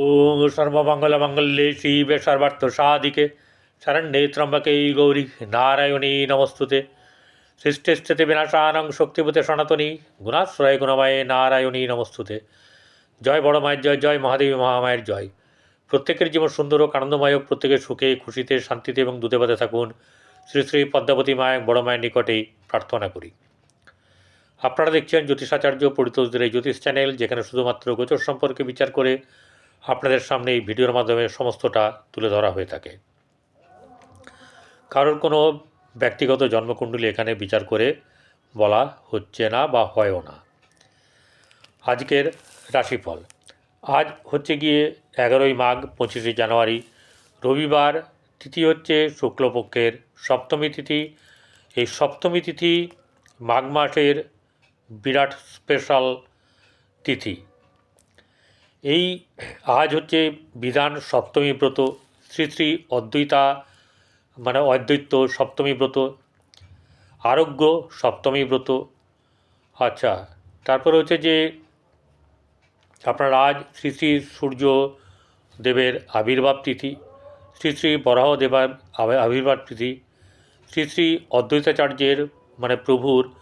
ওম সর্বমঙ্গলমঙ্গলে শিবে সর্বার্থ সাধিকে শরণ্যে ত্রম্বকে গৌরী নারায়ণী নমস্তুতে সৃষ্টিস্থিতি বিনাশানং শক্তিভূতে সনাতনী গুণাশ্রয় গুণময়ে নারায়ণী নমস্তুতে জয় বড় মায়ের জয় জয় মহাদেবী মহামায়ের জয় প্রত্যেকের জীবন সুন্দর ও আনন্দময় প্রত্যেকের সুখে, খুশিতে, শান্তিতে এবং দুধে বাদে থাকুন। শ্রী শ্রী পদ্মাবতী মায়ের বড় মায়ের নিকটেই প্রার্থনা করি। আপনারা দেখছেন জ্যোতিষাচার্য পরিতোষদের এই জ্যোতিষ চ্যানেল, যেখানে শুধুমাত্র গোচর সম্পর্কে বিচার করে আপনাদের সামনে এই ভিডিওর মাধ্যমে সমস্তটা তুলে ধরা হয়ে থাকে। কারোর কোনো ব্যক্তিগত জন্মকুণ্ডলী এখানে বিচার করে বলা হচ্ছে না বা হয়ও না। আজকের রাশিফল। আজ হচ্ছে গিয়ে এগারোই মাঘ, পঁচিশে জানুয়ারি। রবিবার, তিথি হচ্ছে শুক্লপক্ষের সপ্তমী তিথি। এই সপ্তমী তিথি মাঘ মাসের বিরাট স্পেশাল তিথি। এই আজ হচ্ছে বিধান সপ্তমী ব্রত, শ্রী শ্রী অদ্বৈতা মানে অদ্বৈত সপ্তমী ব্রত, আরোগ্য সপ্তমী ব্রত। আচ্ছা তারপরে হচ্ছে যে আপনার আজ শ্রী শ্রী সূর্য দেবের আবির্ভাব তিথি, শ্রী শ্রী বরাহ দেবার আবি- আবির্ভাব তিথি, শ্রী শ্রী অদ্বৈতাচার্যের মানে প্রভুর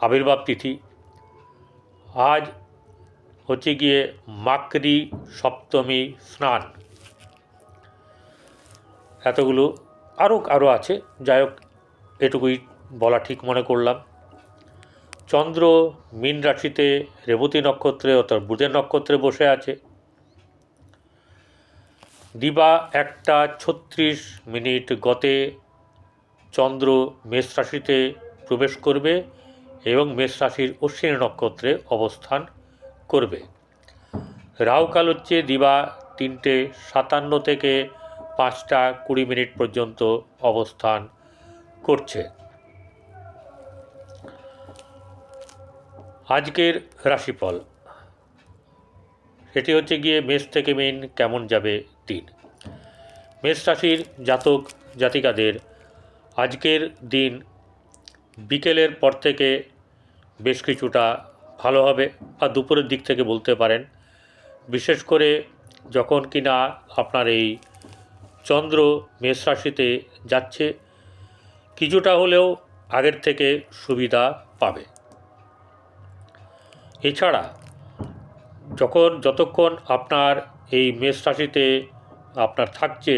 আবির্ভাব তিথি। আজ হচ্ছে গিয়ে মাকরি সপ্তমী স্নান। এতগুলো আরও আরও আছে। যাই হোক এটুকুই বলা ঠিক মনে করলাম। চন্দ্র মীন রাশিতে রেবতী নক্ষত্রে অর্থাৎ বুধের নক্ষত্রে বসে আছে। দিবা একটা ছত্রিশ মিনিট গতে চন্দ্র মেষ রাশিতে প্রবেশ করবে এবং মেষ রাশির অশ্বিনী নক্ষত্রে অবস্থান করবে। রাহুকাল হচ্ছে দিবা তিনটে সাতান্ন থেকে পাঁচটা কুড়ি মিনিট পর্যন্ত অবস্থান করছে। আজকের রাশিফল, সেটি হচ্ছে গিয়ে মেষ থেকে মেন কেমন যাবে দিন। মেষ রাশির জাতক জাতিকাদের আজকের দিন বিকেলের পর থেকে বেশ কিছুটা ভালো হবে বা দুপুরের দিক থেকে বলতে পারেন। বিশেষ করে যখন কিনা আপনার এই চন্দ্র মেষ রাশিতে যাচ্ছে, কিছুটা হলেও আগের থেকে সুবিধা পাবে। এছাড়া যখন, যতক্ষণ আপনার এই মেষ রাশিতে আপনার থাকছে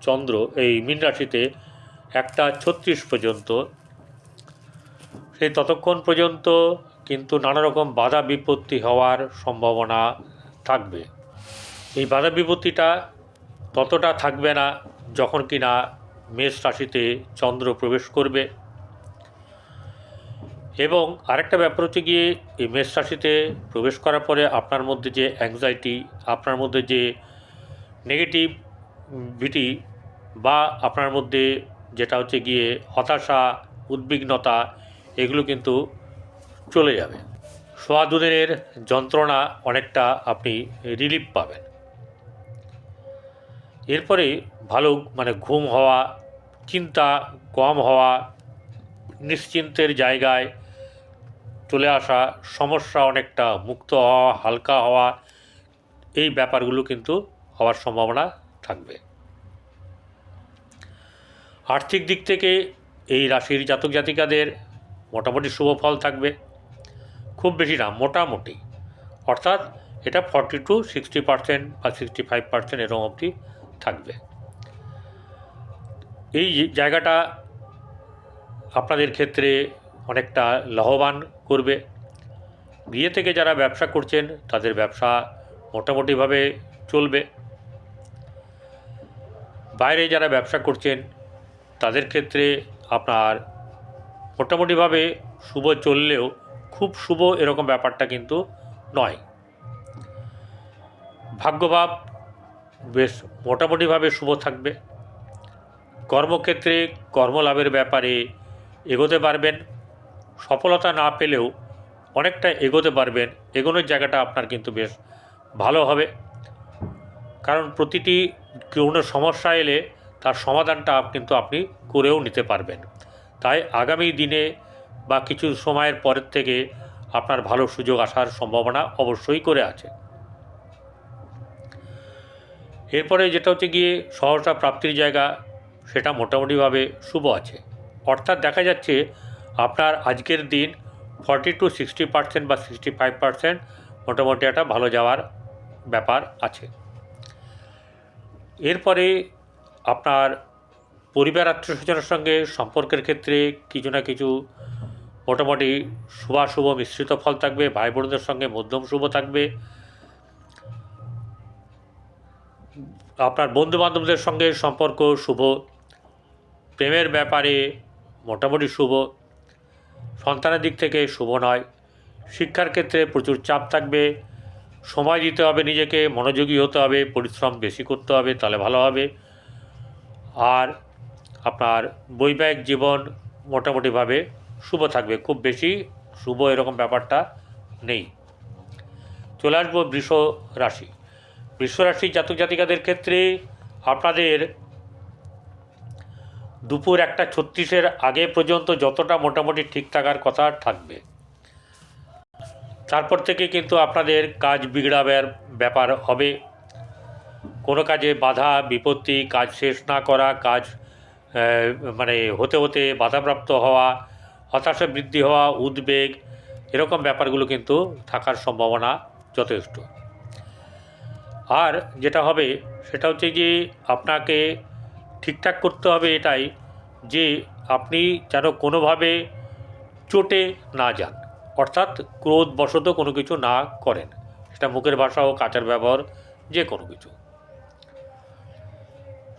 চন্দ্র, এই মীন রাশিতে একটা ছত্রিশ পর্যন্ত, সেই ততক্ষণ পর্যন্ত কিন্তু নানা রকম বাধা বিপত্তি হওয়ার সম্ভাবনা থাকবে। এই বাধা বিপত্তিটা ততটা থাকবে না যখন কিনা মেষ রাশিতে চন্দ্র প্রবেশ করবে। এবং আরেকটা ব্যাপার হচ্ছে গিয়ে, এই মেষ রাশিতে প্রবেশ করার পরে আপনার মধ্যে যে অ্যাংজাইটি আপনার মধ্যে যে নেগেটিভ ভিটি বা আপনার মধ্যে যেটা হচ্ছে গিয়ে হতাশা, উদ্বিগ্নতা, এগুলো কিন্তু চলে যাবে। সোয়া দুদিনের যন্ত্রণা অনেকটা আপনি রিলিফ পাবেন। এরপরে ভালো মানে ঘুম হওয়া, চিন্তা কম হওয়া, নিশ্চিন্তের জায়গায় চলে আসা, সমস্যা অনেকটা মুক্ত হওয়া, হালকা হওয়া, এই ব্যাপারগুলো কিন্তু হওয়ার সম্ভাবনা থাকবে। আর্থিক দিক থেকে এই রাশির জাতক জাতিকাদের মোটামুটি শুভ ফল থাকবে। খুব বেশি না, মোটামুটি। অর্থাৎ এটা ফর্টি টু সিক্সটি পার্সেন্ট বা সিক্সটি ফাইভ পার্সেন্ট এরকম অবধি থাকবে। এই জায়গাটা আপনাদের ক্ষেত্রে অনেকটা লাভবান করবে। বিয়ে থেকে যারা ব্যবসা করছেন, তাদের ব্যবসা মোটামুটিভাবে চলবে। বাইরে যারা ব্যবসা করছেন, তাদের ক্ষেত্রে আপনার মোটামুটিভাবে শুভ চললেও খুব শুভ এরকম ব্যাপারটা কিন্তু নয়। ভাগ্যভাব বেশ মোটামুটিভাবে শুভ থাকবে। কর্মক্ষেত্রে কর্মলাভের ব্যাপারে এগোতে পারবেন। সফলতা না পেলেও অনেকটা এগোতে পারবেন। এগোনোর জায়গাটা আপনার কিন্তু বেশ ভালো হবে। কারণ প্রতিটি কোনো সমস্যা এলে তার সমাধানটা কিন্তু আপনি করেও নিতে পারবেন। তাই আগামী দিনে বা কিছু সময়ের পরের থেকে আপনার ভালো সুযোগ আসার সম্ভাবনা অবশ্যই করে আছে। এরপরে যেটা হচ্ছে গিয়ে সহসা প্রাপ্তির জায়গা, সেটা মোটামুটিভাবে শুভ আছে। অর্থাৎ দেখা যাচ্ছে আপনার আজকের দিন ফর্টি টু সিক্সটি পার্সেন্ট বা সিক্সটি ফাইভ পার্সেন্ট মোটামুটি একটা ভালো যাওয়ার ব্যাপার আছে। এরপরে আপনার পরিবার আত্মীয় স্বজনের সঙ্গে সম্পর্কের ক্ষেত্রে কিছু না কিছু মোটামুটি শুভাশুভ মিশ্রিত ফল থাকবে ভাই বোনদের সঙ্গে মধ্যম শুভ থাকবে। আপনার বন্ধু বান্ধবদের সঙ্গে সম্পর্ক শুভ, প্রেমের ব্যাপারে মোটামুটি শুভ, সন্তানের দিক থেকে শুভ নয়। শিক্ষার ক্ষেত্রে প্রচুর চাপ থাকবে, সময় দিতে হবে নিজেকে, মনোযোগী হতে হবে, পরিশ্রম বেশি করতে হবে, তাহলে ভালো হবে। আর আপনার বৈবাহিক জীবন মোটামুটিভাবে শুভ থাকবে, খুব বেশি শুভ এরকম ব্যাপারটা নেই। চলে আসব বৃষ রাশি। বৃষ রাশি জাতক জাতিকাদের ক্ষেত্রে আপনাদের দুপুর একটা ছত্রিশের আগে পর্যন্ত যতটা মোটামুটি ঠিক থাকার কথা থাকবে। তারপর থেকে কিন্তু আপনাদের কাজ বিগড়াবার ব্যাপার হবে। কোনো কাজে বাধা, বিপত্তি, কাজ শেষ না করা, কাজ মানে হতে হতে বাধাপ্রাপ্ত হওয়া হতাশা বৃদ্ধি হওয়া, উদ্বেগ, এরকম ব্যাপারগুলো কিন্তু থাকার সম্ভাবনা যথেষ্ট। আর যেটা হবে, সেটা হচ্ছে যে আপনাকে ঠিকঠাক করতে হবে এটাই যে আপনি যেন কোনোভাবে চোটে না যান। অর্থাৎ ক্রোধবশত কোনো কিছু না করেন। সেটা মুখের ভাষা হোক কাচার ব্যবহার, যে কোনো কিছু।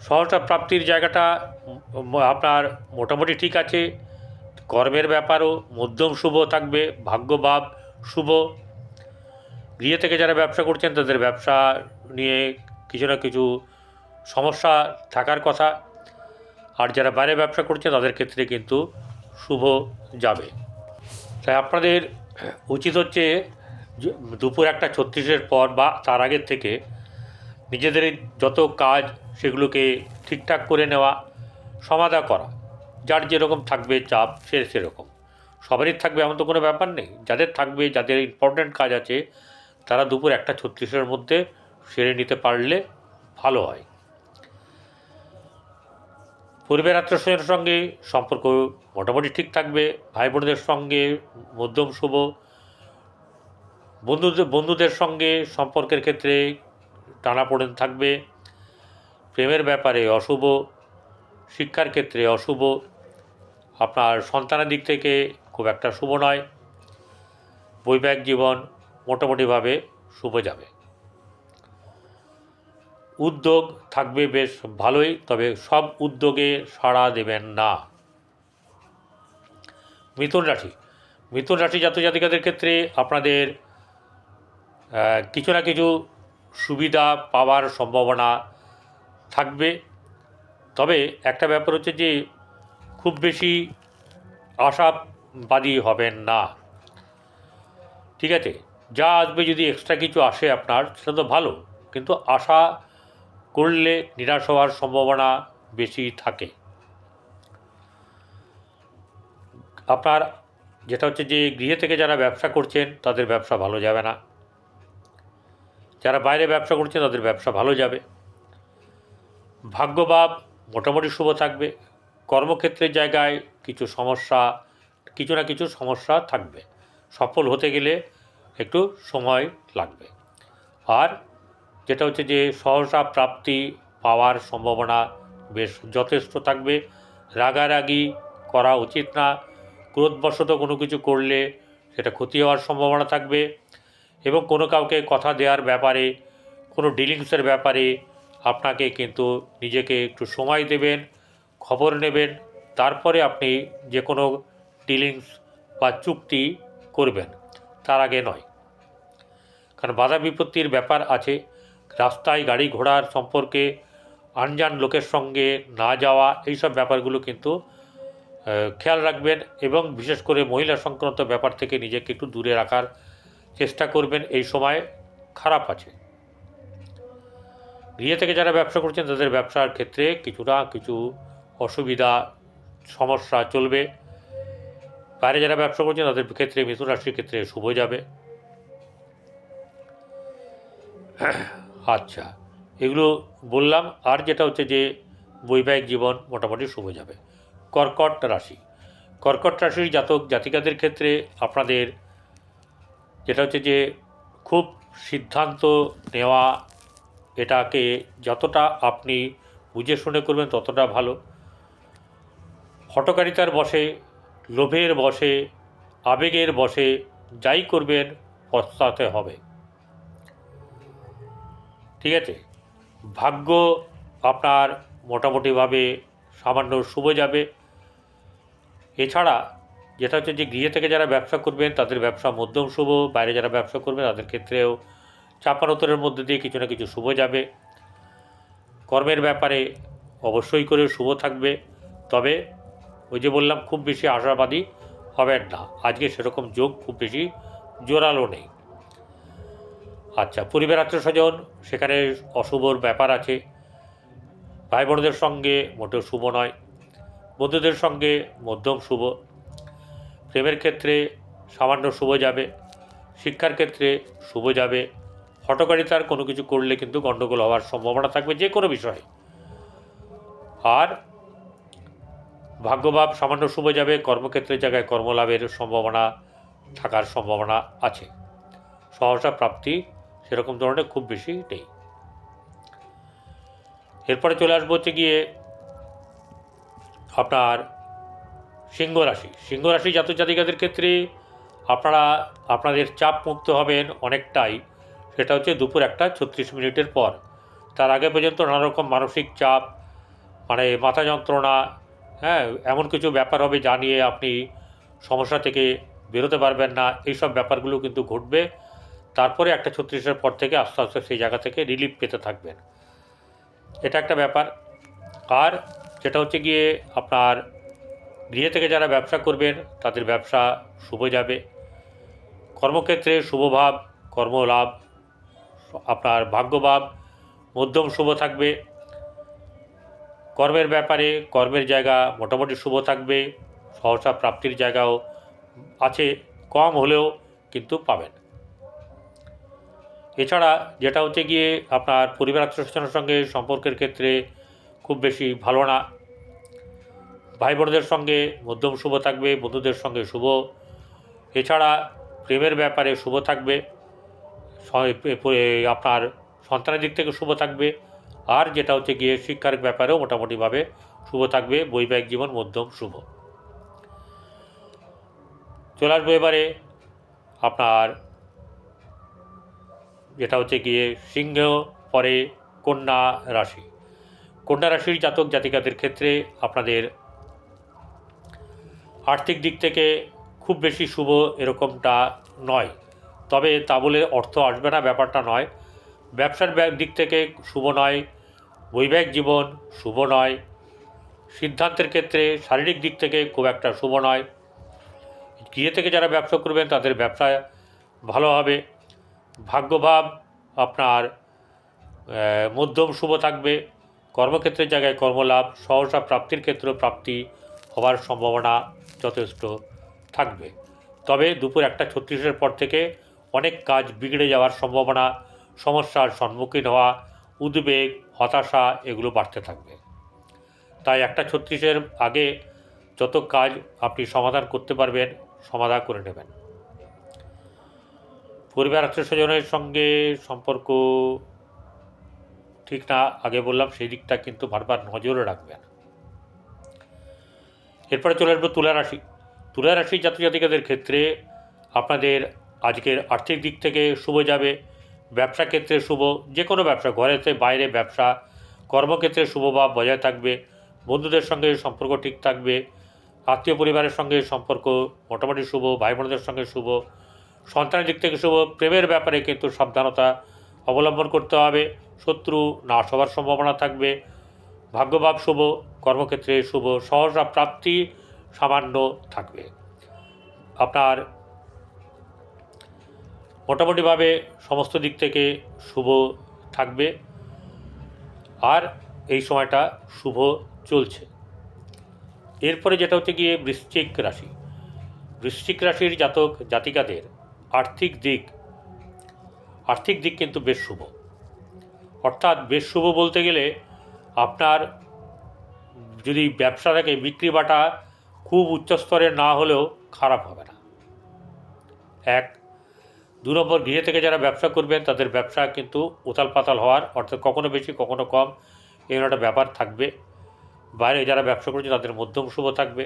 সহজটা প্রাপ্তির জায়গাটা আপনার মোটামুটি ঠিক আছে। কর্মের ব্যাপারও মধ্যম শুভ থাকবে ভাগ্যভাব শুভ। গৃহে থেকে যারা ব্যবসা করছেন, তাদের ব্যবসা নিয়ে কিছু না কিছু সমস্যা থাকার কথা। আর যারা বাইরে ব্যবসা করছে, তাদের ক্ষেত্রে কিন্তু শুভ যাবে। তাই আপনাদের উচিত হচ্ছে দুপুর একটা ছত্রিশের পর বা তার আগের থেকে নিজেদের যত কাজ, সেগুলোকে ঠিকঠাক করে নেওয়া, সমাধা করা। যার যেরকম থাকবে চাপ, সে সেরকম। সবারই থাকবে এমন তো কোনো ব্যাপার নেই। যাদের থাকবে, যাদের ইম্পর্ট্যান্ট কাজ আছে, তারা দুপুর একটা ছত্রিশের মধ্যে সেরে নিতে পারলে ভালো হয়। পরিবার আত্মীয়স্বজনের সঙ্গে সম্পর্ক মোটামুটি ঠিক থাকবে। ভাই বোনদের সঙ্গে মধ্যম শুভ। বন্ধুদের বন্ধুদের সঙ্গে সম্পর্কের ক্ষেত্রে টানাপোড়েন থাকবে। প্রেমের ব্যাপারে অশুভ, শিক্ষার ক্ষেত্রে অশুভ আপনার সন্তানের দিক থেকে খুব একটা শুভ নয়। বৈবাহিক জীবন মোটামুটিভাবে শুভ যাবে। উদ্যোগ থাকবে বেশ ভালোই, তবে সব উদ্যোগে সাড়া দেবেন না। মিথুন রাশি। মিথুন রাশি জাতক জাতিকাদের ক্ষেত্রে আপনাদের কিছু না কিছু সুবিধা পাওয়ার সম্ভাবনা থাকবে। তবে একটা ব্যাপার হচ্ছে যে খুব বেশি আশাবাদী হবেন না। ঠিক আছে? যা আসবে যদি এক্সট্রা কিছু আসে আপনার, সেটা তো ভালো। কিন্তু আশা করলে নিরাশ হওয়ার সম্ভাবনা বেশি থাকে। আপনার যেটা হচ্ছে যে, গৃহে থেকে যারা ব্যবসা করছেন, তাদের ব্যবসা ভালো যাবে না। যারা বাইরে ব্যবসা করছেন, তাদের ব্যবসা ভালো যাবে। ভাগ্যভাব মোটামুটি শুভ থাকবে। কর্মক্ষেত্রের জায়গায় কিছু সমস্যা, কিছু না কিছু সমস্যা থাকবে। সফল হতে গেলে একটু সময় লাগবে। আর যেটা হচ্ছে যে সহসা প্রাপ্তি পাওয়ার সম্ভাবনা বেশ যথেষ্ট থাকবে। রাগারাগি করা উচিত না। ক্রোধবশত কোনো কিছু করলে সেটা ক্ষতি হওয়ার সম্ভাবনা থাকবে এবং কোনো কাউকে কথা দেওয়ার ব্যাপারে, কোনো ডিলিংসের ব্যাপারে আপনাকে কিন্তু নিজেকে একটু সময় দেবেন। খবর নেবেন, তারপরে আপনি যে কোনো ডিলিংস বা চুক্তি করবেন। তার আগে নয়। কারণ বাধা বিপত্তির ব্যাপার আছে, রাস্তায় গাড়ি ঘোড়ার সম্পর্কে আনজান লোকের সঙ্গে না যাওয়া, এইসব ব্যাপারগুলো কিন্তু খেয়াল রাখবেন এবং বিশেষ করে মহিলা সংক্রান্ত ব্যাপার থেকে নিজেকে একটু দূরে রাখার চেষ্টা করবেন, এই সময় খারাপ আছে। গৃহে থেকে যারা ব্যবসা করছেন, তাদের ব্যবসার ক্ষেত্রে কিছুটা কিছু অসুবিধা, সমস্যা চলবে। বাইরে যারা ব্যবসা করছেন, তাদের ক্ষেত্রে, মিথুন রাশির ক্ষেত্রে শুভ যাবে। আচ্ছা এগুলো বললাম। আর যেটা হচ্ছে যে, বৈবাহিক জীবন মোটামুটি শুভ যাবে। কর্কট রাশি। কর্কট রাশির জাতক জাতিকাদের ক্ষেত্রে আপনাদের যেটা হচ্ছে যে, খুব সিদ্ধান্ত নেওয়া, এটাকে যতটা আপনি বুঝে শুনে করবেন, ততটা ভালো। হটকারিতার বসে লোভের বসে আবেগের বসে যাই করবেন, পস্তাতে হবে। ঠিক আছে? ভাগ্য আপনার মোটামুটিভাবে সামান্য শুভ যাবে। এছাড়া যেটা হচ্ছে যে গৃহে থেকে যারা ব্যবসা করবেন, তাদের ব্যবসা মধ্যম শুভ, বাইরে যারা ব্যবসা করবেন, তাদের ক্ষেত্রেও চাপানোতরের মধ্যে দিয়ে কিছু না কিছু শুভ যাবে। কর্মের ব্যাপারে অবশ্যই করে শুভ থাকবে। তবে ওই যে বললাম, খুব বেশি আশাবাদী হবেন না। আজকে সেরকম যোগ খুব বেশি জোরালো নেই। আচ্ছা পরিবার আত্মীয় স্বজন, সেখানে অশুভর ব্যাপার আছে। ভাই বোনদের সঙ্গে মোটেও শুভ নয়। বন্ধুদের সঙ্গে মধ্যম শুভ। প্রেমের ক্ষেত্রে সামান্য শুভ যাবে। শিক্ষার ক্ষেত্রে শুভ যাবে। হটকারিতার কোনো কিছু করলে কিন্তু গণ্ডগোল হওয়ার সম্ভাবনা থাকবে যে কোনো বিষয়ে। আর ভাগ্যভাব সামান্য শুভ যাবে, কর্মক্ষেত্রের জায়গায় কর্মলাভের সম্ভাবনা থাকার সম্ভাবনা আছে। সহসা প্রাপ্তি সেরকম ধরনের খুব বেশি নেই। এরপরে চলে আসব হচ্ছে গিয়ে আপনার সিংহ রাশি। সিংহ রাশি জাতক জাতিকাদের ক্ষেত্রে আপনারা, আপনাদের চাপ মুক্ত হবেন অনেকটাই। সেটা হচ্ছে দুপুর একটা ছত্রিশ মিনিটের পর। তার আগে পর্যন্ত নানারকম মানসিক চাপ মানে মাথা যন্ত্রণা হ্যাঁ এমন কিছু ব্যাপার হবে যা নিয়ে আপনি সমস্যা থেকে বেরোতে পারবেন না। এইসব ব্যাপারগুলো কিন্তু ঘটবে। তারপরে একটা ছত্রিশের পর থেকে আস্তে আস্তে সেই জায়গা থেকে রিলিফ পেতে থাকবেন। এটা একটা ব্যাপার। আর যেটা হচ্ছে গিয়ে, আপনার গৃহে থেকে যারা ব্যবসা করবেন, তাদের ব্যবসা শুভ যাবে। কর্মক্ষেত্রে শুভভাব কর্মলাভ, আপনার ভাগ্যভাব মধ্যম শুভ থাকবে। কর্মের ব্যাপারে কর্মের জায়গা মোটামুটি শুভ থাকবে, সহসা প্রাপ্তির জায়গাও আছে, কম হলেও কিন্তু পাবেন। এছাড়া যেটা হচ্ছে গিয়ে আপনার পরিবার আত্মীয়স্বজনের সঙ্গে সম্পর্কের ক্ষেত্রে খুব বেশি ভালো না। ভাই বোনদের সঙ্গে মধ্যম শুভ থাকবে, বন্ধুদের সঙ্গে শুভ। এছাড়া প্রেমের ব্যাপারে শুভ থাকবে আপনার সন্তানের দিক থেকে শুভ থাকবে। আর যেটা হচ্ছে গিয়ে শিক্ষার ব্যাপারেও মোটামুটিভাবে শুভ থাকবে, বৈবাহিক জীবন মধ্যম শুভ। চলে আসব এবারে আপনার যেটা হচ্ছে গিয়ে সিংহ পরে কন্যা রাশি। কন্যা রাশির জাতক জাতিকাদের ক্ষেত্রে আপনাদের আর্থিক দিক থেকে খুব বেশি শুভ এরকমটা নয়। তবে তা বলে অর্থ আসবে না, ব্যাপারটা নয়। ব্যবসার দিক থেকে শুভ নয় বৈবাহিক জীবন শুভ নয়। সিদ্ধান্তের ক্ষেত্রে শারীরিক দিক থেকে খুব একটা শুভ নয়। গৃহে থেকে যারা ব্যবসা করবেন, তাদের ব্যবসা ভালো হবে। ভাগ্যভাব আপনার মধ্যম শুভ থাকবে। কর্মক্ষেত্রের জায়গায় কর্মলাভ, সহসা প্রাপ্তির ক্ষেত্রে প্রাপ্তি হওয়ার সম্ভাবনা যথেষ্ট থাকবে। তবে দুপুর একটা ছত্রিশের পর থেকে অনেক কাজ বিগড়ে যাওয়ার সম্ভাবনা, সমস্যার সম্মুখীন হওয়া উদ্বেগ, হতাশা এগুলো বাড়তে থাকবে। তাই একটা ছত্রিশের আগে যত কাজ আপনি সমাধান করতে পারবেন, সমাধান করে নেবেন। পরিবার, আত্মীয় স্বজনের সঙ্গে সম্পর্ক ঠিক না, আগে বললাম সেই দিকটা কিন্তু বারবার নজরে রাখবেন। এরপরে চলে আসব তুলা রাশি। তুলা রাশি ক্ষেত্রে আপনাদের আজকের আর্থিক দিক থেকে শুভ যাবে। ব্যবসা ক্ষেত্রে শুভ, যে কোনো ব্যবসা, ঘরেতে বাইরে ব্যবসা, কর্মক্ষেত্রে শুভ শুভভাব বজায় থাকবে, বন্ধুদের সঙ্গে সম্পর্ক ঠিক থাকবে, আত্মীয় পরিবারের সঙ্গে সম্পর্ক মোটামুটি শুভ ভাই বোনদের সঙ্গে শুভ, সন্তানের দিক থেকে শুভ, প্রেমের ব্যাপারে কিন্তু সাবধানতা অবলম্বন করতে হবে, শত্রু নাশ হওয়ার সম্ভাবনা থাকবে ভাগ্যভাব শুভ, কর্মক্ষেত্রে শুভ, সহসা প্রাপ্তি সামান্য থাকবে। আপনার মোটামুটিভাবে সমস্ত দিক থেকে শুভ থাকবে। আর এই সময়টা শুভ চলছে। এরপরে যেটা হচ্ছে গিয়ে বৃশ্চিক রাশি। বৃশ্চিক রাশির জাতক জাতিকাদের আর্থিক দিক আর্থিক দিক কিন্তু বেশ শুভ। অর্থাৎ বেশ শুভ বলতে গেলে আপনার যদি ব্যবসা থাকে বিক্রি বাটা খুব উচ্চস্তরের না হলেও খারাপ হবে না। এক দু নম্বর গৃহে থেকে যারা ব্যবসা করবেন, তাদের ব্যবসা কিন্তু উতাল পাতাল হওয়ার, অর্থাৎ কখনো বেশি, কখনো কম এরকম একটা ব্যাপার থাকবে। বাইরে যারা ব্যবসা করছে, তাদের মধ্যম শুভ থাকবে।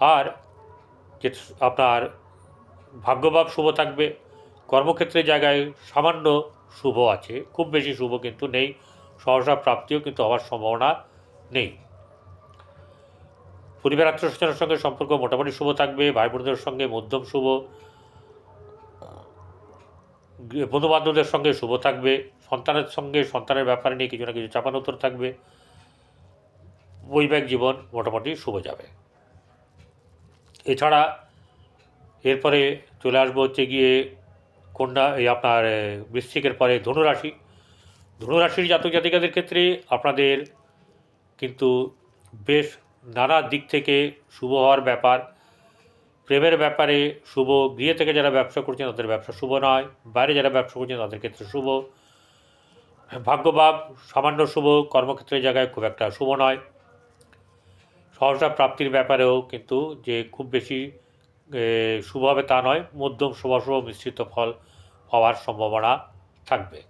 আর যে আপনার ভাগ্যভাব শুভ থাকবে কর্মক্ষেত্রের জায়গায় সামান্য শুভ আছে, খুব বেশি শুভ কিন্তু নেই, সহসা প্রাপ্তিও কিন্তু হওয়ার সম্ভাবনা নেই। পরিবার আত্মীয়স্বজনের সঙ্গে সম্পর্ক মোটামুটি শুভ থাকবে ভাই বোনদের সঙ্গে মধ্যম শুভ বন্ধু বান্ধবদের সঙ্গে শুভ থাকবে, সন্তানের সঙ্গে সন্তানের ব্যাপারে নিয়ে কিছু না কিছু চাপান চাপানোত্তর থাকবে। বৈবাহিক জীবন মোটামুটি শুভ যাবে। এছাড়া এরপরে চলে আসব হচ্ছে গিয়ে কন্যা, এই আপনার বৃশ্চিকের পরে ধনুরাশি। ধনুরাশির জাতক জাতিকাদের ক্ষেত্রে আপনাদের কিন্তু বেশ নানা দিক থেকে শুভ হওয়ার ব্যাপার। প্রেমের ব্যাপারে শুভ, গৃহে থেকে যারা ব্যবসা করছেন তাদের ব্যবসা শুভ নয়, বাইরে যারা ব্যবসা করছেন তাদের ক্ষেত্রে শুভ। ভাগ্যভাব সামান্য শুভ, কর্মক্ষেত্রের জায়গায় খুব একটা শুভ নয়। সহসা প্রাপ্তির ব্যাপারেও কিন্তু যে খুব বেশি শুভ হবে তা নয়, মধ্যম শুভাশুভ মিশ্রিত ফল হওয়ার সম্ভাবনা থাকবে।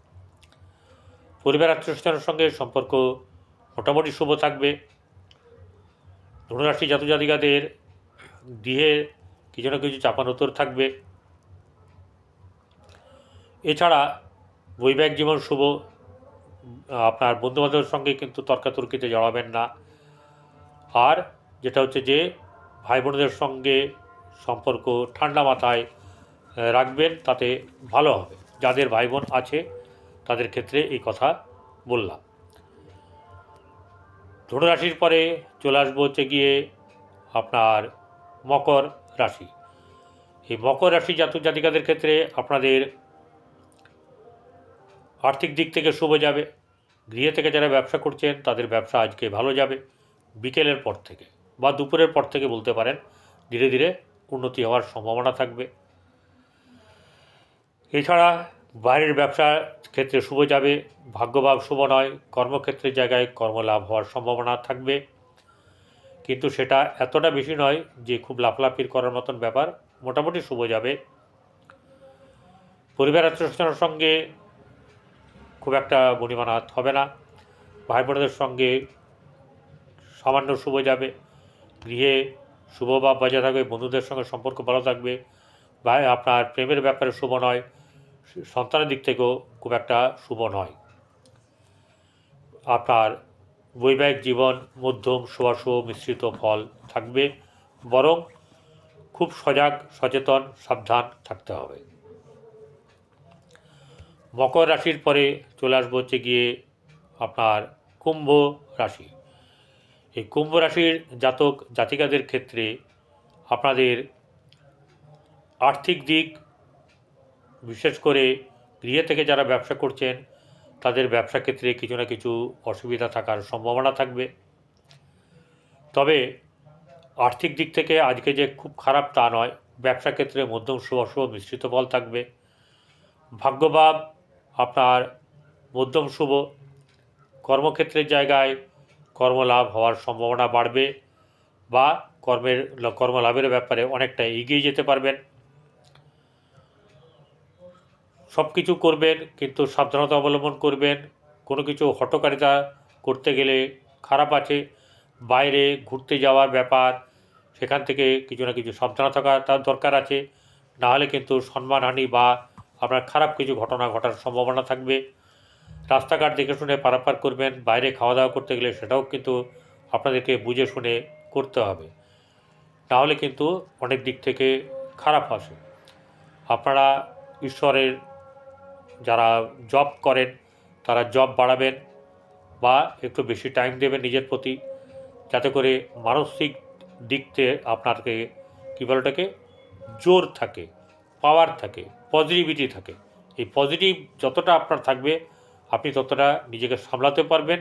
পরিবার আত্মীয়স্বজনের সঙ্গে সম্পর্ক মোটামুটি শুভ থাকবে। ধনুরাশি জাতক জাতিকাদের গৃহে কিছু না কিছু চাপানোতর থাকবে। এছাড়া বৈবাহিক জীবন শুভ। আপনার বন্ধুবান্ধবের সঙ্গে কিন্তু তর্কাতর্কিতে জড়াবেন না। আর যেটা হচ্ছে যে ভাই বোনদের সঙ্গে সম্পর্ক ঠান্ডা মাথায় রাখবেন, তাতে ভালো হবে। যাদের ভাই বোন আছে, তাদের ক্ষেত্রে এই কথা বললাম। ধনুরাশির পরে চলে আসব হচ্ছে গিয়ে আপনার মকর। রাশি। এই মকর রাশি জাতক জাতিকাদের ক্ষেত্রে আপনাদের আর্থিক দিক থেকে শুভ যাবে। গৃহে থেকে যারা ব্যবসা করছেন, তাদের ব্যবসা আজকে ভালো যাবে। বিকেলের পর থেকে বা দুপুরের পর থেকে বলতে পারেন, ধীরে ধীরে উন্নতি হওয়ার সম্ভাবনা থাকবে। এছাড়া বাইরের ব্যবসার ক্ষেত্রে শুভ যাবে, ভাগ্যভাব শুভ নয়, কর্মক্ষেত্রের জায়গায় কর্মলাভ হওয়ার সম্ভাবনা থাকবে। কিন্তু সেটা এতটা বেশি নয় যে খুব লাফলাফির করার মতন ব্যাপার। মোটামুটি শুভ যাবে। পরিবার আত্মীয়স্বজনের সঙ্গে খুব একটা বনিমানাত হবে না। ভাই বোনদের সঙ্গে সামান্য শুভ যাবে। গৃহে শুভ ভাব বজায় থাকবে, বন্ধুদের সঙ্গে সম্পর্ক ভালো থাকবে। ভাই, আপনার প্রেমের ব্যাপারে শুভ নয়, সন্তানের দিক থেকেও খুব একটা শুভ নয়। আপনার বৈবাহিক জীবন, মধ্যম শুভাশুভ মিশ্রিত ফল থাকবে, বরং খুব সজাগ, সচেতন, সাবধান থাকতে হবে। মকর রাশির পরে চলে আসব হচ্ছে গিয়ে আপনার কুম্ভ রাশি। এই কুম্ভ রাশির জাতক, জাতিকাদের ক্ষেত্রে আপনাদের আর্থিক দিক, বিশেষ করে গৃহে থেকে যারা ব্যবসা করছেন তাদের ব্যবসা ক্ষেত্রে কিছু না কিছু অসুবিধা থাকার সম্ভাবনা থাকবে। তবে আর্থিক দিক থেকে আজকে যে খুব খারাপ তা নয়, ব্যবসা ক্ষেত্রে মধ্যম শুভ শুভ মিশ্রিত ফল থাকবে। ভাগ্যভাব আপনার মধ্যম শুভ। কর্মক্ষেত্রের জায়গায় কর্মলাভ হওয়ার সম্ভাবনা বাড়বে বা কর্মের কর্মলাভের ব্যাপারে অনেকটা এগিয়ে যেতে পারবেন। সব কিছু করবেন, কিন্তু সাবধানতা অবলম্বন করবেন। কোনো কিছু হটকারিতা করতে গেলে খারাপ আছে। বাইরে ঘুরতে যাওয়ার ব্যাপার, সেখান থেকে কিছু না কিছু সাবধানতা থাকা তার দরকার আছে। নাহলে কিন্তু সম্মানহানি বা আপনার খারাপ কিছু ঘটনা ঘটার সম্ভাবনা থাকবে। রাস্তাঘাট দেখে শুনে পারাপার করবেন, বাইরে খাওয়া দাওয়া করতে গেলে সেটাও কিন্তু আপনাদেরকে বুঝে শুনে করতে হবে। তাহলে কিন্তু অনেক দিক থেকে খারাপ আসে। আপনারা ঈশ্বরের যারা জব করেন, তারা জব বাড়াবেন বা একটু বেশি টাইম দেবেন নিজের প্রতি, যাতে করে মানসিক দিক থেকে আপনাকে কী বলে ওটাকে, জোর থাকে পাওয়ার থাকে পজিটিভিটি থাকে। এই পজিটিভ যতটা আপনার থাকবে, আপনি ততটা নিজেকে সামলাতে পারবেন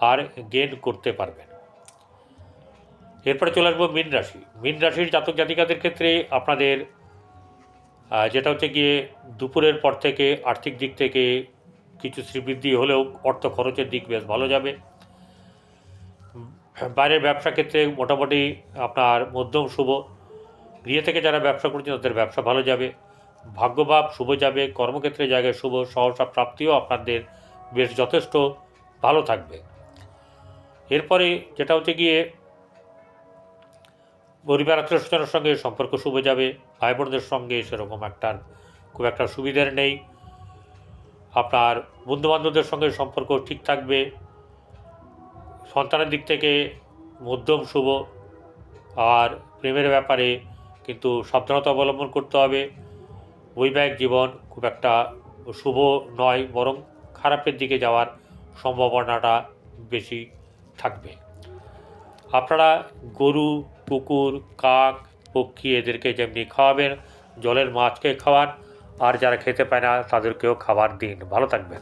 আর গেন করতে পারবেন। এরপরে চলে আসব মীন রাশি। মীন রাশির জাতক জাতিকাদের ক্ষেত্রে আপনাদের যেটা হচ্ছে গিয়ে দুপুরের পর থেকে আর্থিক দিক থেকে কিছু শ্রীবৃদ্ধি হলেও অর্থ খরচের দিক বেশ ভালো যাবে। বাইরের ব্যবসা ক্ষেত্রে মোটামুটি আপনার মধ্যম শুভ। গৃহে থেকে যারা ব্যবসা করছেন তাদের ব্যবসা ভালো যাবে। ভাগ্যভাব শুভ যাবে, কর্মক্ষেত্রে জায়গায় শুভ, সহসা প্রাপ্তিও আপনাদের বেশ যথেষ্ট ভালো থাকবে। এরপরে যেটা হচ্ছে গিয়ে পরিবার আত্মীয় স্বজনের সঙ্গে সম্পর্ক শুভ যাবে ভাই বোনদের সঙ্গে সেরকম একটা, খুব একটা সুবিধার নেই। আপনার বন্ধুবান্ধবদের সঙ্গে সম্পর্ক ঠিক থাকবে। সন্তানের দিক থেকে মধ্যম শুভ। আর প্রেমের ব্যাপারে কিন্তু সাবধানতা অবলম্বন করতে হবে। বৈবাহিক জীবন খুব একটা শুভ নয়, বরং খারাপের দিকে যাওয়ার সম্ভাবনাটা বেশি থাকবে। আপনারা গরু কুকুর কাক, পক্ষী এদেরকে যেমনি খাওয়াবেন, জলের মাছকে খাওয়ান, আর যারা খেতে পায় না তাদেরকেও খাবার দিন। ভালো থাকবেন।